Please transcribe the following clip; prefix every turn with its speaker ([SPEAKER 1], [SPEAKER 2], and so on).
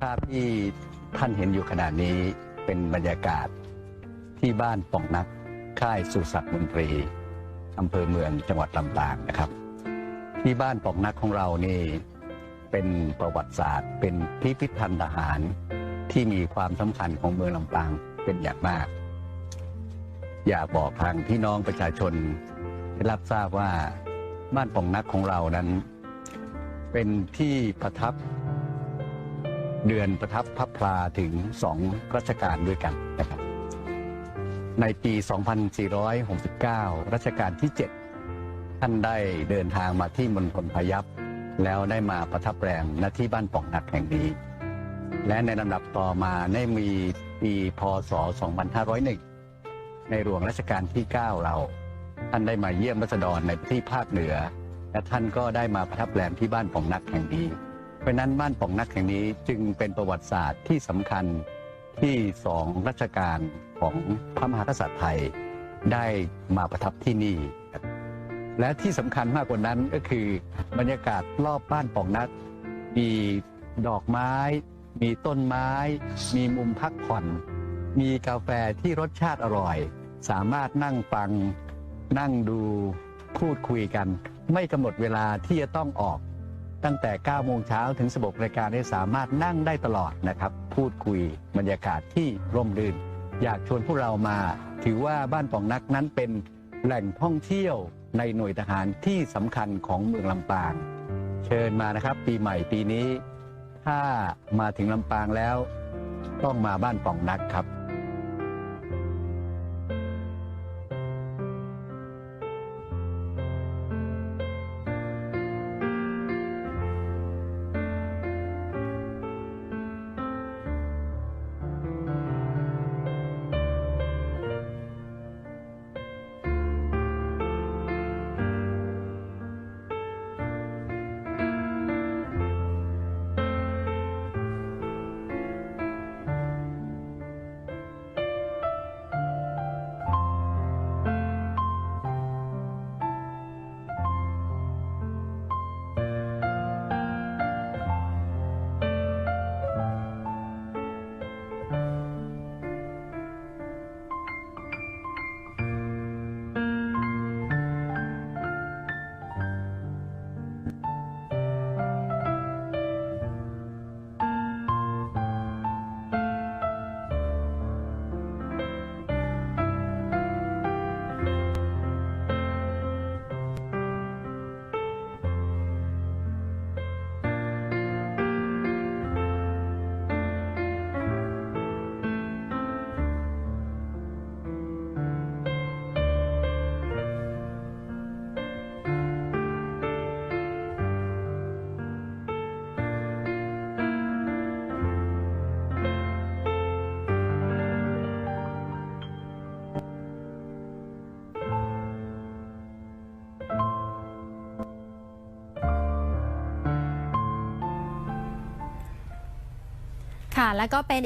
[SPEAKER 1] ภาพที่ท่านเห็นอยู่ขณะนี้เป็นบรรยากาศที่บ้านป่องนักค่ายสุสักมนตรีอำเภอเมืองจังหวัดลำปางนะครับ ที่บ้านป่องนักของเรานี่เป็นประวัติศาสตร์ เป็นพิพิธภัณฑ์ทหารที่มีความสำคัญของเมืองลำปางเป็นอย่างมาก อยากบอกทางพี่น้องประชาชนให้รับทราบว่าบ้านป่องนักของเรานั้น เป็นที่ประทับ เดือนประทับพระพลาถึงสองรัชกาลด้วยกันนะครับ ในปี 2469 รัชกาลที่ 7 ท่านได้เดินทางมาที่มณฑลพยัพแล้วได้มาประทับแรมณที่บ้านป่องนักแห่งนี้ และในลำดับต่อมาได้มีปีพศ 2501 ในหลวงรัชกาลที่ 9 เรา ท่านได้มาเยี่ยมรัษฎรในที่ภาคเหนือ และท่านก็ได้มาประทับแรมที่บ้านป่องนักแห่งนี้ ราะฉะนั้นบ้านป่องนักแห่งนี้จึงเป็นประวัติศาสตร์ที่สำคัญที่สองรัชกาลของพระมหากษัตริย์ไทยได้มาประทับที่นี่ และที่สำคัญมากกว่านั้นก็คือบรรยากาศรอบบ้านป่องนัก มีดอกไม้ มีต้นไม้ มีมุมพักผ่อน มีกาแฟที่รสชาติอร่อย สามารถนั่งฟัง นั่งดูพูดคุยกัน ไม่กำหนดเวลาที่จะต้องออก ตั้งแต่ 9 โมงเช้าถึง 16รายการนี้สามารถนั่งได้ตลอดนะครับ พูดคุยบรรยากาศที่ร่มรื่น อยากชวนพวกเรามา ถือว่าบ้านป่องนักนั้นเป็นแหล่งท่องเที่ยวในหน่วยทหารที่สำคัญของเมืองลำปาง เชิญมานะครับ ปีใหม่ปีนี้ ถ้ามาถึงลำปางแล้ว ต้องมาบ้านป่องนักครับ
[SPEAKER 2] ค่ะ แล้วก็เป็น